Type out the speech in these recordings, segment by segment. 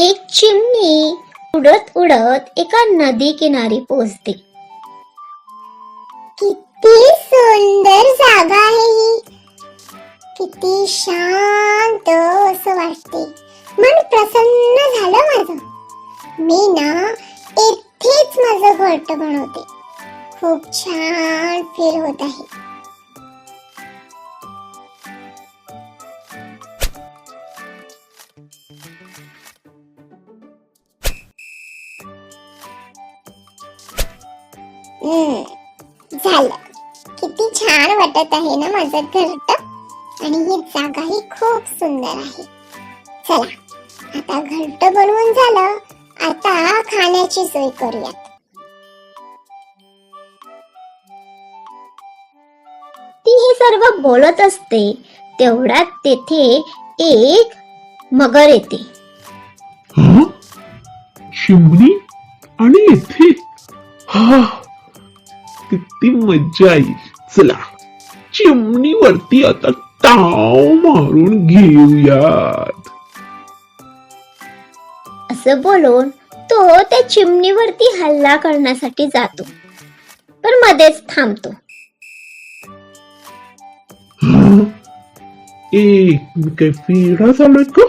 एक चिमणी उडत उडत एका नदी किनारी पोहोचते. किती सुंदर जागा आहे ही. किती शांत असं वाटते. मन प्रसन्न झालं माझं. मी ना येथेच माझं घरट बनवते. खूप छान फील होत आहे. वाटत आहे ना माझं घरट आणि ही जागाही खूप सुंदर आहे. चला आता घरट बनवून झालं. आता खाण्याची सोय करूयात. ती हे सर्व बोलत असते तेवढ्यात तेथे एक मगर येते. हं? आणि इथे हा किती मज्जा येईल चला. चिमणीवरती आता टाव मारून घेऊयात. असं बोलून तो त्या चिमणीवरती हल्ला करण्यासाठी जातो. पण मध्येच थांबतो? एक मी काय फेडा का?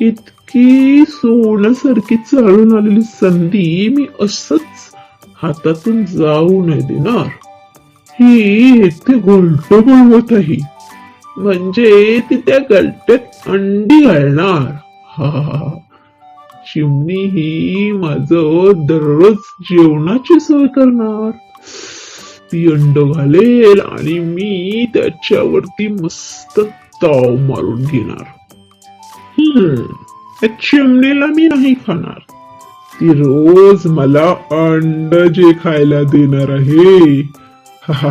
इतकी सोन्यासारखी चालून आलेली संधी मी असच हातातून जाऊ नाही देणार. ही ते गोल्ट बोलवत आहे म्हणजे ती त्या गलट्यात अंडी घालणार. हा. चिमणी ही माझ दररोज जेवणाची सोय करणार. ती अंड घालेल आणि मी त्याच्यावरती मस्त ताव मारून घेणार. हम्म त्या चिमणीला मी नाही खाणार. ती रोज मला अंड जे खायला देणार आहे वा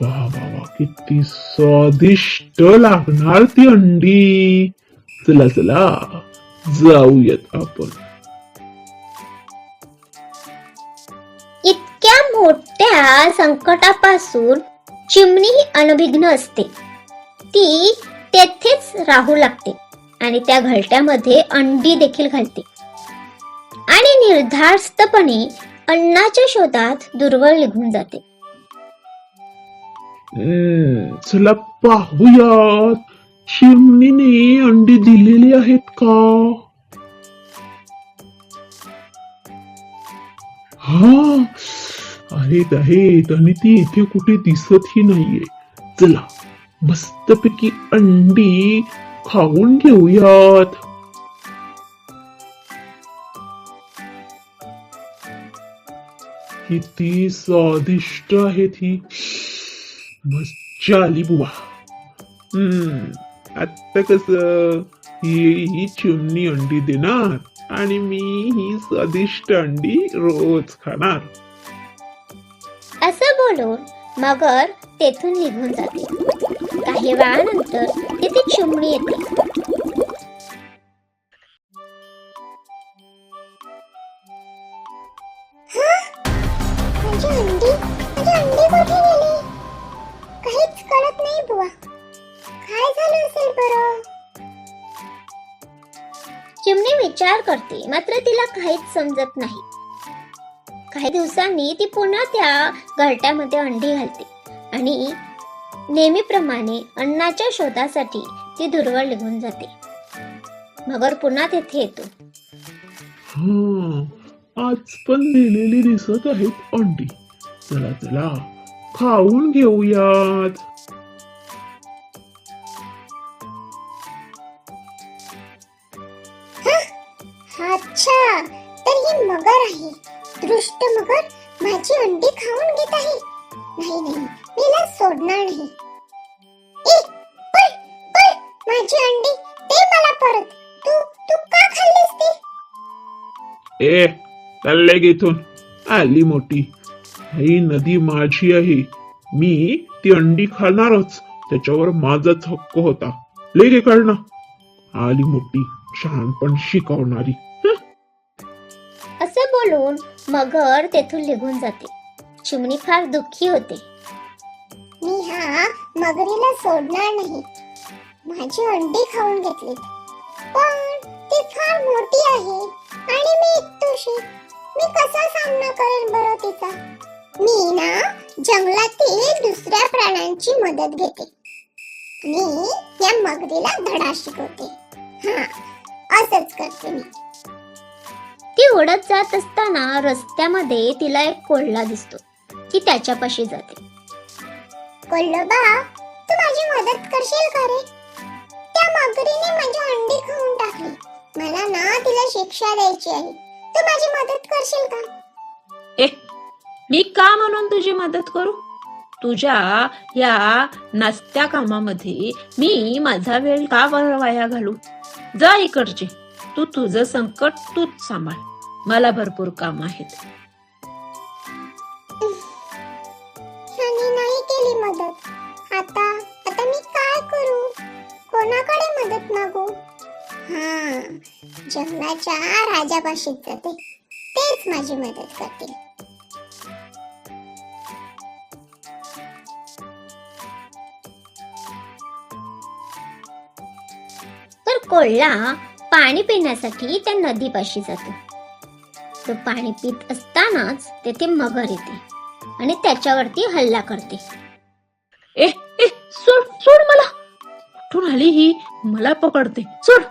वा वा किती स्वादिष्ट लागणार ती अंडी. चला चला जाऊयात आपण. इतक्या मोठ्या संकटापासून चिमणी ही अनभिघ्न असते. ती तेथेच राहू लागते आणि त्या घरट्यामध्ये अंडी देखील घालते. आणि निर्धास्तपणे अन्नाच्या शोधात दुर्वळ निघून जाते. चला पाहूयात. चिमणीने अंडी दिलेली आहेत का? हा आहेत आहेत. आणि ती इथे कुठे दिसतही नाहीये. चला मस्तपैकी अंडी खाऊन घेऊयात. किती स्वादिष्ट आहे ती. मज्जा आली बुवा. हम्म आता कस ही ही चिमणी अंडी देणार आणि मी ही स्वादिष्ट अंडी रोज खाणार. असं बोलून मगर तेथून निघून जाते. काही वेळानंतर तिथे चिमणी येते. नाही बुवा. काय झालं असेल बरं? चिमणी विचार करते मात्र तिला काहीच समजत नाही. काही दिवसांनी ती पुन्हा त्या घरट्यामध्ये अंडी घालते आणि नेहमीप्रमाणे अन्नाच्या शोधासाठी ती दुर्वळ निघून जाते. मगर पुन्हा तेथे येतो. हा आज पण दिलेली दिसत आहेत अंडी. चला चला खाऊन घेऊयात. ए चालले गे इथून. आली मोठी. ही नदी माझी आहे. मी ती अंडी खाणारच. त्याच्यावर माझाच हक्क होता. ले गे आली मोठी शहाणपण शिकवणारी. असं बोलून मगर तेथून निघून जाते. चिमणी फार दुःखी होते. मी हा मगरीला सोडणार नाही. माझी अंडी खाऊन घेतली. पण फार मोठी आहे. आणि मी एकटोशी मी कसा सामना करेन बरं तिचा? मी ना जंगलातील दुसऱ्या प्राण्यांची मदत घेते. आणि या मगरीला धडा शिकवते. हा असंच करते मी. ती उडत जात असताना रस्त्यामध्ये तिला एक कोल्हा दिसतो. ती त्याच्यापाशी जाते. कोल्लोबा तू माझी मदत करशील का रे? त्या मगरीने माझी अंडी खाऊन टाकली. मला ना तिला शिक्षा द्यायची आहे. तू माझी मदत करशील का? ए मी का म्हणून तुझी मदत करू? तुझ्या या नसत्या कामामध्ये मी माझा वेळ का वाया घालू? जा इकडचे. तू तुझं संकट तूच सांभाळ. मला भरपूर काम आहेत. नाही केली मदत. आता आता मी काय करू? कोणाकडे मदत मागू? हा. जंगलाच्या राजापाशीच जाते. तेच माझी मदत करतील तर कोल्हा पाणी पिण्यासाठी त्या नदीपाशी जातो. तो पाणी पित असतानाच तेथे मगर येते आणि त्याच्यावरती हल्ला करते. ए ए सोड सोड मला. कुठून आली ही? मला पकडते. सोड.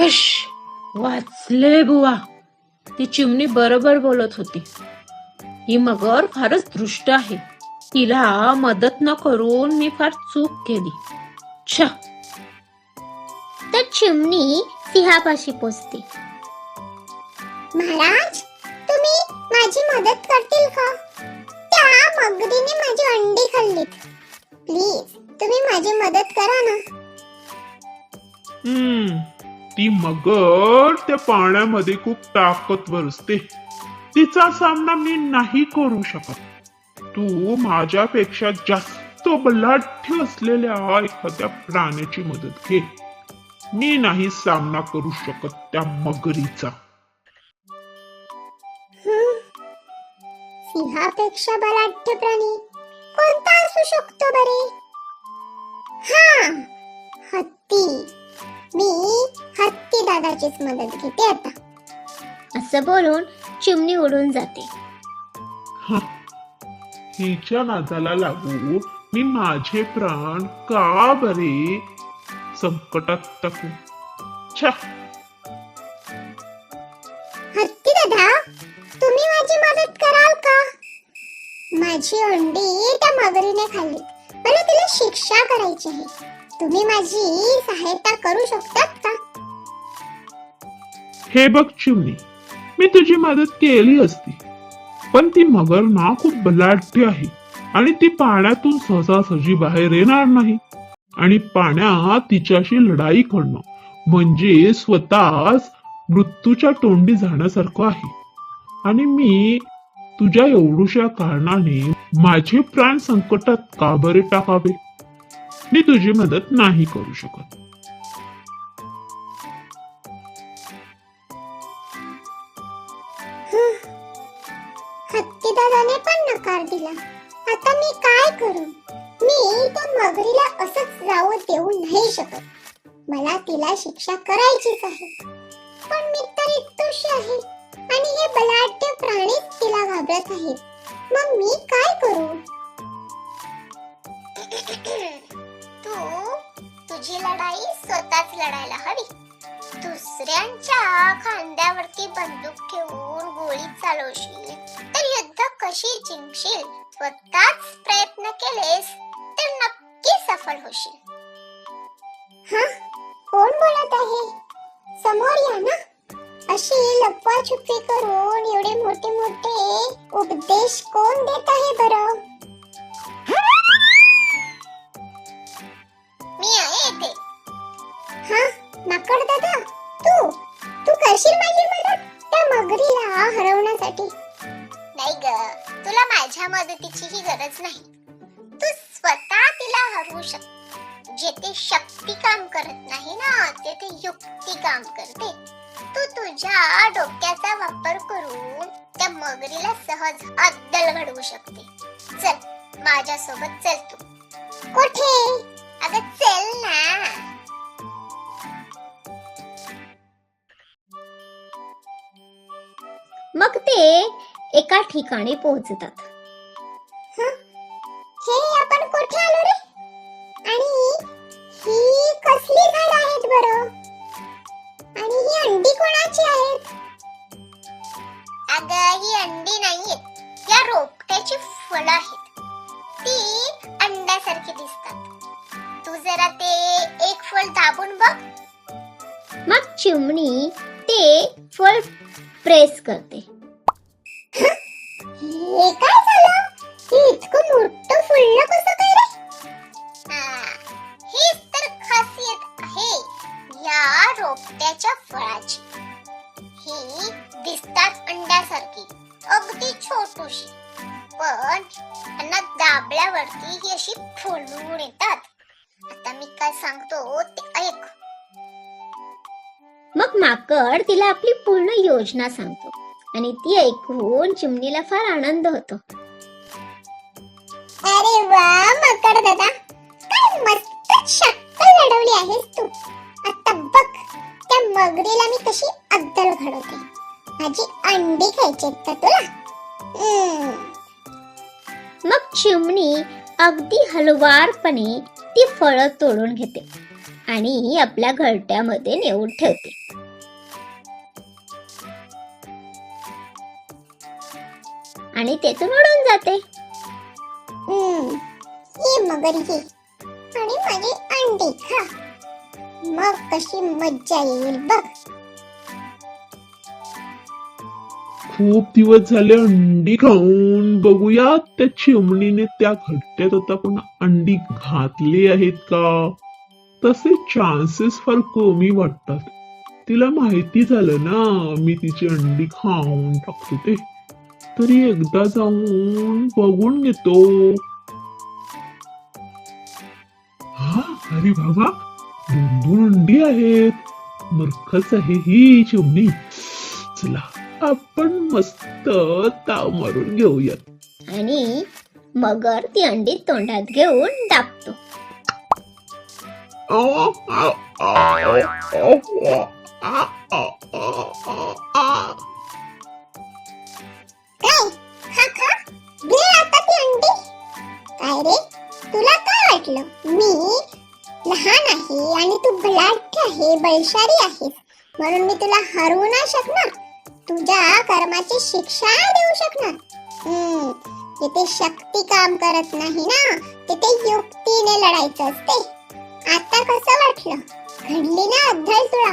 हश वाचले बुवा. ती चिमणी बरोबर बोलत होती. ही मगर फारच दृष्ट आहे. तिला मदत न करून मी फार चूक केली. छा तर चिमणी सिंहापाशी पोचते. महाराज तुम्ही माझी मदत करतील का? त्या मगरीने माझी अंडी खाल्लीत. प्लीज तुम्ही माझी मदत करा ना. हम्म. ती मगर त्या पाण्यामध्ये खूप ताकदवर असते. तिचा सामना मी नाही करू शकत. तू माझ्यापेक्षा जास्त बलाढ्य असलेल्या एखाद्या प्राण्याची मदत घे. मी नाही सामना करू शकत त्या मगरीचा. सिंहापेक्षा बलाढ्य प्राणी कोणता असू शकतो बरे? हा हत्ती. मी दादाचीच मदत घेते आता. असं बोलून चिमणी उडून जाते. हं. हिच्या नादाला लागू मी माझे प्राण का बरे संकटात टाकू? छा. हत्ती दादा तुम्ही माझी मदत कराल का? माझी अंडी त्या मगरीने खाल्ली. मला तिला शिक्षा करायची आहे. तुम्ही माझी सहायता करू शकतात का? हे बघ चिमणी मी तुझी मदत केली असती. पण ती मगर ना खूप बलाढ्य आहे आणि ती पाण्यातून सहजासहजी बाहेर येणार नाही. आणि पाण्यात तिच्याशी लढाई करणं म्हणजे स्वतःच मृत्यूच्या तोंडी जाण्यासारखं आहे. आणि मी तुझ्या एवढूशा कारणाने माझे प्राण संकटात का बरे टाकावे? मी तुझी मदत नाही करू शकत. दादाने पण नकार दिला. आता मी काय करू? मी त्या मगरीला असंच जाऊ देऊ नाही शकत. मला तिला शिक्षा करायचीच आहे. पण मी तर एकटोशी आहे. आणि हे बलाढ्य प्राणीच तिला घाबरत आहेत. मग मी काय करू? तू तुझी लढाई स्वतःच लढायला हवी. दुसऱ्यांच्या खांद्यावरती बंदूक ठेवून गोळी चालवशील तर युद्ध कशी जिंकशील? स्वतःच प्रयत्न केलेस तर नक्की सफल होशील. हा? कोण बोलत आहे? समोर या ना. अशी लपवाछुपी करून एवढे मोठे मोठे उपदेश कोण देत आहे बरं? मी आहे ते हा? माकड दादा तू? तू करशील माझी मदत त्या मगरीला हरवण्यासाठी? नाही ग तुला माझ्या मदतीचीही गरज नाही. तू स्वतः तिला हरवू शक जेथे शक्ती काम करत नाही ना तेथे युक्ती काम करते. तू तुझ्या डोक्याचा वापर करून त्या मगरीला सहज अद्दल घडवू शकते. चल माझ्यासोबत चल तू. कुठे? अगं चल ना. मग ते एका ठिकाणी पोहोचतात. हे? आपण कुठे आलो रे? आणि ही कसली झाड आहेत बरं? आणि ही अंडी कोणाची आहेत? अगं ही अंडी नाहीयेत या रोपट्याची फळं आहेत. ती अंड्यासारखी दिसतात. तू जरा ते एक फळ दाबून बघ. मग चिमणी ते फळ प्रेस करते. हे काय झालं? हे इतकं मोठं फुललं कसं काय रे? हीच तर खासियत आहे या रोपट्याच्या फळाची. ही दिसतात अंड्यासारखी अगदी छोटूशी. पण त्यांना दाबल्यावरती ही अशी फुलून येतात. आता मी काय सांगतो ते ऐक. मग माकड तिला आपली पूर्ण योजना सांगतो. आणि ती ऐकून चिमणीला फार आनंद होतो. अरे वा मकर दादा. काय मस्त शक्कल लढवली आहेस तू. आता बघ त्या मगरीला मी कशी अद्दल घडवते. माझी अंडी खायची का तुला? मग चिमणी अगदी हलवारपणे ती फळं तोडून घेते आणि आपल्या घरट्यामध्ये नेऊन ठेवते. आणि तेथून उडून जाते. हम्म. ये मगर ये आणि माझी अंडी खा मग कशी मज्जा येईल बघ. खूप दिवस झाले अंडी खाऊन. बघूया त्या चिमणीने त्या घट्ट्यात आता पण अंडी घातली आहेत का? तसे चान्सेस फार कमी वाटतात. तिला माहिती झालं ना मी तिची अंडी खाऊन टाकतो ते. तरी एकदा जाऊन बघून घेतो हा अरे बाबा दोन अंडी आहेत मूर्खच आहे ही चिमणी चला आपण मस्त ताव मारून घेऊयात आणि मगर ती अंडी तोंडात घेऊन दाबतो काय हा खा. घे आता ती अंडी काय रे? तुला काय वाटलं? मी लहान आहे आणि तू बलाढ्य आहे बळशारी आहेस. म्हणून मी तुला हरवू नाही शकणार. तुझ्या कर्माची शिक्षा देऊ शकणार. हम्म, जिथे शक्ती काम करत नाही ना तिथे युक्तीने लढायचं असते. आता कसं वाटलं? घडली ना अद्दल तुला.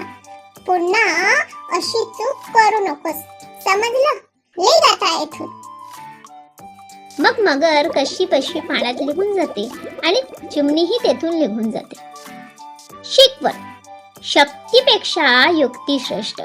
पुन्हा अशी चूक करू नकोस. समजलं? ले जाता येथून मग मगर कशी पशी पाण्यात निघून जाते आणि चिमणीही तेथून निघून जाते. शिकवण. शक्तीपेक्षा युक्ती श्रेष्ठ